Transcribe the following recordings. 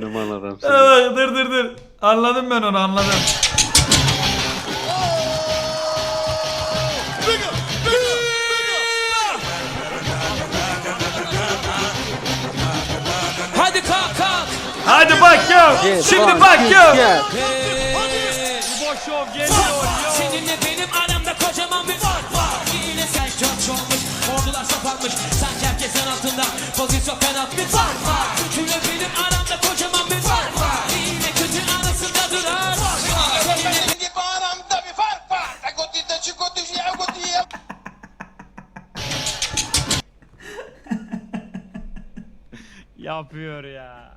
Numaralarım seni. Evet, dur dur dur. Anladım ben onu anladım. Hadi kalk kalk. Hadi bak ya. Şimdi bak ya. Seninle benim aramda kocaman bir fark var. Yine sen çok olmuş, ordular soparmış. Sanki herkesin altında pozisyon penaltı bir fark var. Yapıyor ya.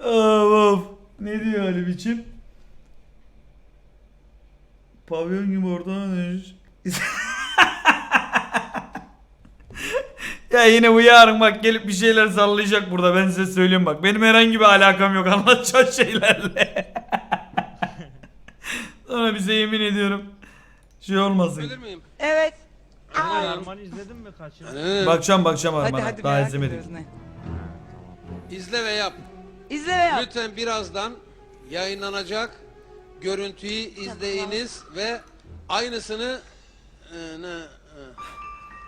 Of of. Ne diyor Ali biçim? Pavyon gibi oradan dönüş. ya yine bu yarın bak gelip bir şeyler sallayacak burada ben size söyleyeyim bak. Benim herhangi bir alakam yok anlatacak şeylerle. Sonra bize yemin ediyorum şey olmasın. miyim? Evet. Arman izledin mi kaçını? Bakacağım bakacağım Hadi Arman'a. hadi Daha merak izlemedim. ediyoruz ne? İzle ve yap. İzle ve yap. Lütfen birazdan yayınlanacak görüntüyü izleyiniz ve aynısını e, ne e,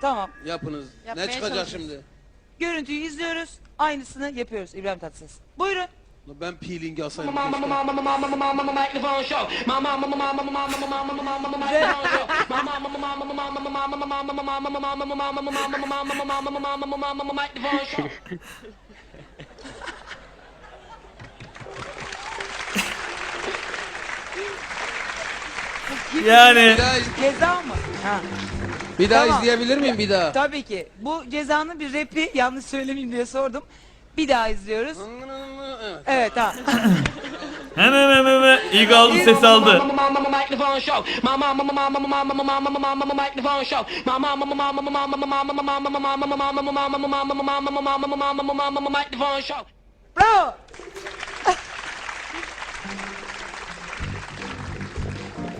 Tamam. yapınız. Yapmaya ne çıkacak çalışırız. şimdi? Görüntüyü izliyoruz. Aynısını yapıyoruz İbrahim Tatlıses. Buyurun. Ben peelingi asayım. yani. Bir daha, iz- Ceza mı? Ha. bir daha Tamam. izleyebilir miyim bir daha? Tabii ki. Bu cezanın bir rapi yanlış söylemeyeyim diye sordum. Bir daha izliyoruz. Evet tamam. Hemen hemen hemen. İyi kaldı ses aldı. Bravo.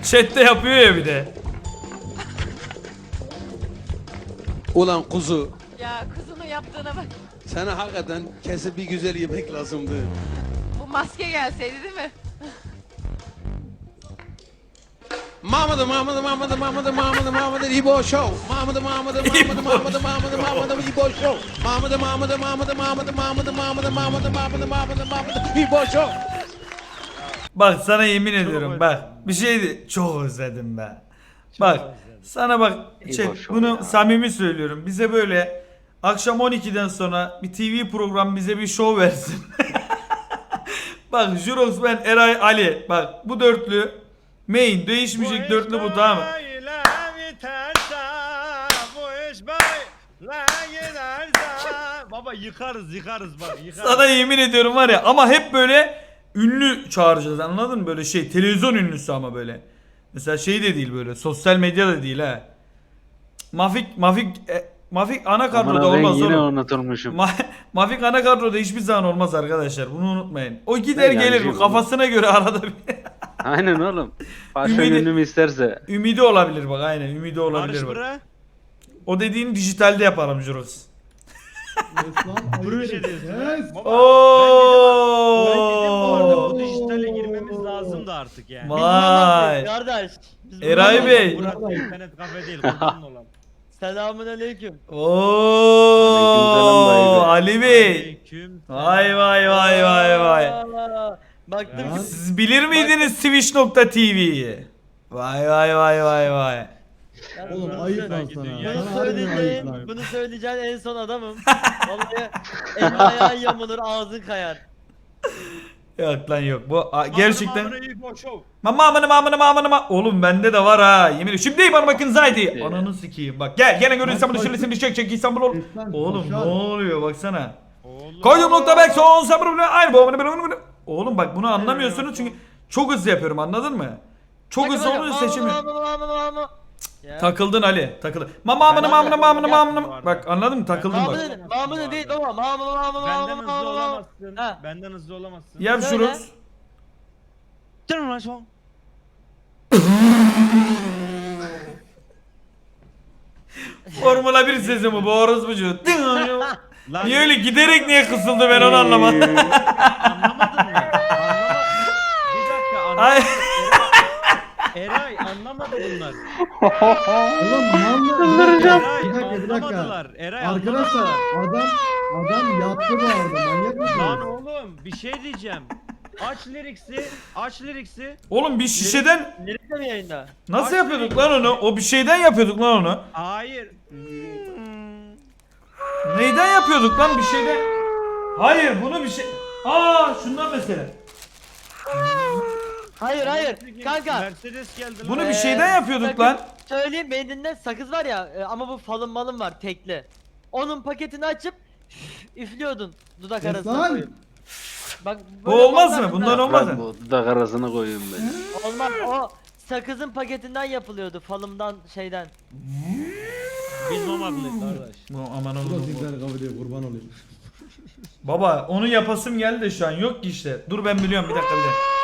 Chat'te yapıyor ya bir de. Ulan kuzu. Ya kuzunu yaptığına bak. Sana hakikaten kesip bir güzel yemek lazımdı. Bu maske gelseydi değil mi? Mahmut Mahmut Mahmut Mahmut Mahmut Mahmut İbo Show. Mahmut Mahmut Mahmut Mahmut Mahmut Mahmut İbo Show. Mahmut Mahmut Mahmut Mahmut Mahmut Mahmut Mahmut Mahmut Mahmut Mahmut İbo Show. Bak sana yemin ediyorum bak bir şeydi çok özledim ben. Bak sana bak ol bunu ya. samimi söylüyorum bize böyle akşam 12'den sonra bir TV program bize bir show versin. bak Jurox ben Eray Ali bak bu dörtlü main değişmeyecek dörtlü bu tamam mı? Baba yıkarız yıkarız bak yıkarız. Sana yemin ediyorum var ya ama hep böyle ünlü çağıracağız anladın mı? Böyle şey televizyon ünlüsü ama böyle. Mesela şey de değil böyle sosyal medya da değil ha. Mafik Mafik e, Mafik ana kadroda Amına ben olmaz yine oğlum. unutulmuşum. Ma- Mafik ana kadroda hiçbir zaman olmaz arkadaşlar. Bunu unutmayın. O gider Ben gelir yancıyım kafasına göre arada bir Aynen oğlum. Başka Ümidi- ünlüm isterse. ümidi olabilir bak aynen ümidi olabilir Barış bak. bura. O dediğin dijitalde yapalım Jurox. Proje diyorsun. ha? Baba, Ben dedim bu arada bu dijitale girmemiz lazım da artık yani. Vay. Kardeş. biz Eray buradan- Bey. Burası internet kafe değil. Selamun aleyküm. Oo. Ali Bey. Aleyküm. Vay vay vay vay vay. Aa, Baktım ki Siz bilir miydiniz Switch.tv'yi? Vay vay vay vay vay. Oğlum ayıp lan sana. Bunu söyleyeceğin, bunu söyleyeceğin en son adamım. Vallahi el ayağın yamulur ağzın kayar. Yok lan yok. Bu a, gerçekten. Mama amını mamını mamını ma. Oğlum bende de var ha. Yemin ediyorum. Şimdi bana bakın Zaydi. Ananı sikeyim. Bak gel gene gör İstanbul'u şöylesini çek çek İstanbul ol. Oğlum ne oluyor baksana. Koydum nokta belki son sabır aynı bu amına bunu bunu. Oğlum bak bunu anlamıyorsunuz çünkü çok hızlı yapıyorum anladın mı? Çok hızlı olunca seçemiyorum. Takıldın Ali. Takıldın. Mama amını mamını mamını mamını. Bak anladın mı? Takıldın bak. Mahmut'un Mahmut'un değil baba. Mahmut Mahmut Benden Mahmut hızlı Mahmut. olamazsın. Ha. Benden hızlı olamazsın. Yap Söyle. şunu. Canım lan şu an. Formula 1 sesi mi bu orospucu? Lan Niye öyle giderek niye kısıldı ben onu anlamadım. anlamadın mı? Bir dakika anlamadım. Anlamadı bunlar. Oğlum mal Eray Bir dakika bir dakika. anlamadılar. Eray Arkadaşlar anlamadılar. adam adam yattı bu arada manyak mısın? Lan oğlum bir şey diyeceğim. Aç liriksi, aç liriksi. Oğlum bir şişeden Nerede mi yayında? nasıl yapıyorduk lan onu? O bir şeyden yapıyorduk lan onu. Hayır. Neyden yapıyorduk lan bir şeyden? Hayır bunu bir şey... Aa şundan mesela. Hayır hayır. Kanka Mercedes geldi lan. Bunu bir Ee, şeyden yapıyorduk sakın- lan. söyleyeyim beyninde sakız var ya e, ama bu falın malın var tekli. Onun paketini açıp üflüyordun dudak arasına lan. koyup. Bak Bu böyle olmaz mallar mı? bunlar- Bundan olmaz mı? bu dudak arasına koyayım ben. Olmaz o sakızın paketinden yapılıyordu falımdan şeyden. Biz mamaklıyız kardeş. Bu aman Bu da oğlum. kabul ediyor kurban olayım. Baba onu yapasım geldi şu an yok ki işte. Dur ben biliyorum bir dakika bir dakika.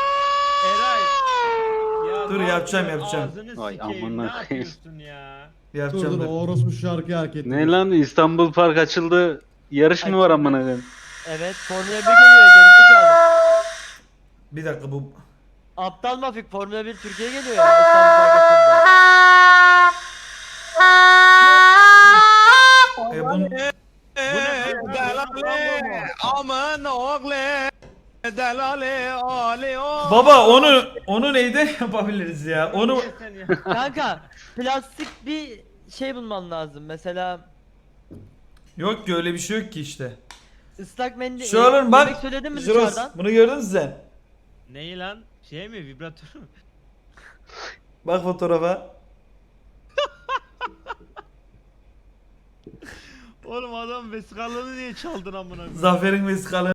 Dur, yapacağım, yapacağım. Ağzını Ay, sikeyim amına ne koyayım. yapıyorsun ya? Dur Yapacağım dur dur. o orospu şarkıyı hak etti. Ne lan İstanbul Park açıldı. Yarış mı var amına koyayım? Evet Formula 1 geliyor gerizekalı. Bir dakika bu. Aptal mafik Formula 1 Türkiye'ye geliyor ya Delale ale o. Baba onu onu neyden yapabiliriz ya? Onu ya? Kanka plastik bir şey bulman lazım. Mesela yok ki öyle bir şey yok ki işte. ıslak mendil. Şu oğlum bak. Söyledin mi Jiros, dışarıdan? bunu gördün mü sen? Neyi lan? Şey mi vibratör mü? Bak fotoğrafa. Oğlum adam vesikalığını niye çaldın amına koyayım? Zafer'in vesikalı.